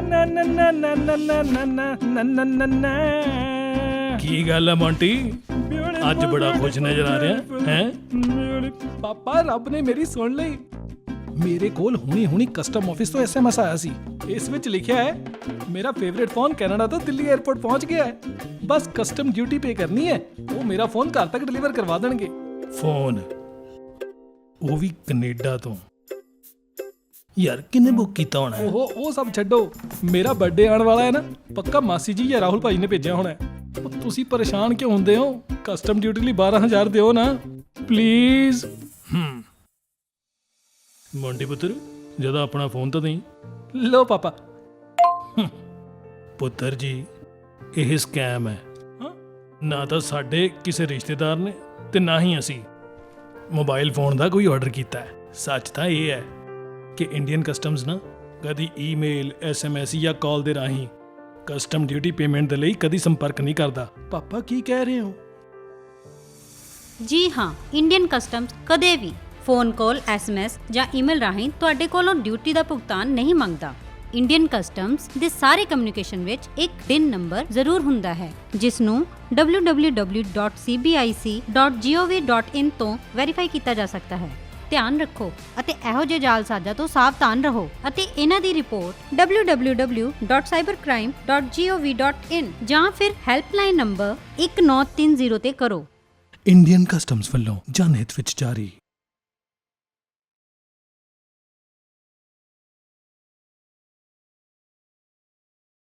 ਨਾ ਨਾ ਨਾ ਨਾ ਨਾ ਨਾ ਨਾ ਨਾ ਨਾ ਨਾ ਨਾ ਨਾ ਨਾ ਕੀ ਗੱਲ ਹੈ ਮੌਂਟੀ? ਅੱਜ ਬੜਾ ਖੁਸ਼ ਨਜ਼ਰ ਆ ਰਿਹਾ ਹੈ? ਪਾਪਾ ਰੱਬ ਨੇ ਮੇਰੀ ਸੁਣ ਲਈ। ਮੇਰੇ ਕੋਲ ਹੁਣੀ ਹੁਣੀ ਕਸਟਮ ਆਫਿਸ ਤੋਂ ਐਸਐਮਐਸ ਆਇਆ ਸੀ। ਇਸ ਵਿੱਚ ਲਿਖਿਆ ਹੈ ਮੇਰਾ ਫੇਵਰਿਟ ਫੋਨ ਕੈਨੇਡਾ ਤੋਂ ਦਿੱਲੀ 에ਅਰਪੋਰਟ ਪਹੁੰਚ ਗਿਆ ਹੈ। ਬਸ ਕਸਟਮ ਡਿਊਟੀ ਪੇ ਕਰਨੀ ਹੈ ਉਹ ਮੇਰਾ ਫੋਨ ਘਰ ਤੱਕ ਡਿਲੀਵਰ ਕਰਵਾ ਦੇਣਗੇ। ਫੋਨ ਉਹ ਵੀ ਕੈਨੇਡਾ ਤੋਂ। ਯਾਰ ਕਿੰਨੇ ਬੁੱਕ ਕੀਤਾ ਹੋਣਾ ਹੈ? ਉਹ ਉਹ ਸਭ ਛੱਡੋ। ਮੇਰਾ ਬਰਥਡੇ ਆਉਣ ਵਾਲਾ ਹੈ ਨਾ। ਪੱਕਾ ਮਾਸੀ ਜੀ ਜਾਂ ਰਾਹੁਲ ਭਾਈ ਨੇ ਭੇਜਿਆ ਹੋਣਾ ਹੈ। ਉਹ ਤੁਸੀਂ ਪਰੇਸ਼ਾਨ ਕਿਉਂ ਹੁੰਦੇ ਹੋ? ਕਸਟਮ ਡਿਊਟੀ ਲਈ 12000 ਦਿਓ ਨਾ। ਪਲੀਜ਼ ਮੌਂਟੀ ਪੁੱਤਰ ਜਦੋਂ ਆਪਣਾ ਫੋਨ ਤਾਂ ਦੇਈ। ਲੋ ਪਾਪਾ। ਪੁੱਤਰ ਜੀ ਇਹ ਸਕੈਮ ਹੈ। ਹਾਂ? ਨਾ ਤਾਂ ਸਾਡੇ ਕਿਸੇ ਰਿਸ਼ਤੇਦਾਰ ਨੇ ਤੇ ਨਾ ਹੀ ਅਸੀਂ। ਮੋਬਾਈਲ ਫੋਨ ਦਾ ਕੋਈ ਆਰਡਰ ਕੀਤਾ ਹੈ। ਸੱਚ ਤਾਂ ਇਹ ਹੈ ਕਿ ਇੰਡੀਅਨ ਕਸਟਮਸ ਨਾ ਕਦੀ ਈਮੇਲ ਐਸਐਮਐਸ ਜਾਂ ਕਾਲ ਦੇ ਰਾਹੀਂ ਕਸਟਮ ਡਿਊਟੀ ਪੇਮੈਂਟ ਦੇ ਲਈ ਕਦੀ ਸੰਪਰਕ ਨਹੀਂ ਕਰਦਾ। ਪਾਪਾ, ਕੀ ਕਹਿ ਰਹੇ ਹੋ? ਜੀ ਹਾਂ ਇੰਡੀਅਨ ਕਸਟਮਸ ਕਦੇ ਵੀ ਫੋਨ ਕਾਲ ਐਸਐਮਐਸ ਜਾਂ ਈਮੇਲ ਰਾਹੀਂ ਤੁਹਾਡੇ ਕੋਲੋਂ ਡਿਊਟੀ ਦਾ ਭੁਗਤਾਨ ਨਹੀਂ ਮੰਗਦਾ। ਇੰਡੀਅਨ ਕਸਟਮਸ ਦੇ ਸਾਰੇ ਕਮਿਊਨੀਕੇਸ਼ਨ ਵਿੱਚ ਇੱਕ ਦਿਨ ਨੰਬਰ ਜ਼ਰੂਰ ਹੁੰਦਾ ਹੈ ਜਿਸ ਨੂੰ www.cbic.gov.in ਤੋਂ ਵੈਰੀਫਾਈ ਕੀਤਾ ਜਾ ਸਕਦਾ ਹੈ। ਧਿਆਨ ਰੱਖੋ ਅਤੇ ਇਹੋ ਜਿਹੇ ਜਾਲਸਾਜ਼ਾਂ ਤੋਂ ਸਾਵਧਾਨ ਰਹੋ ਅਤੇ ਇਹਨਾਂ ਦੀ ਰਿਪੋਰਟ www.cybercrime.gov.in ਜਾਂ ਫਿਰ ਹੈਲਪਲਾਈਨ ਨੰਬਰ 1930 ਤੇ ਕਰੋ। ਇੰਡੀਅਨ ਕਸਟਮਸ ਵੱਲੋਂ ਜਨਹਿਤ ਵਿੱਚ ਜਾਰੀ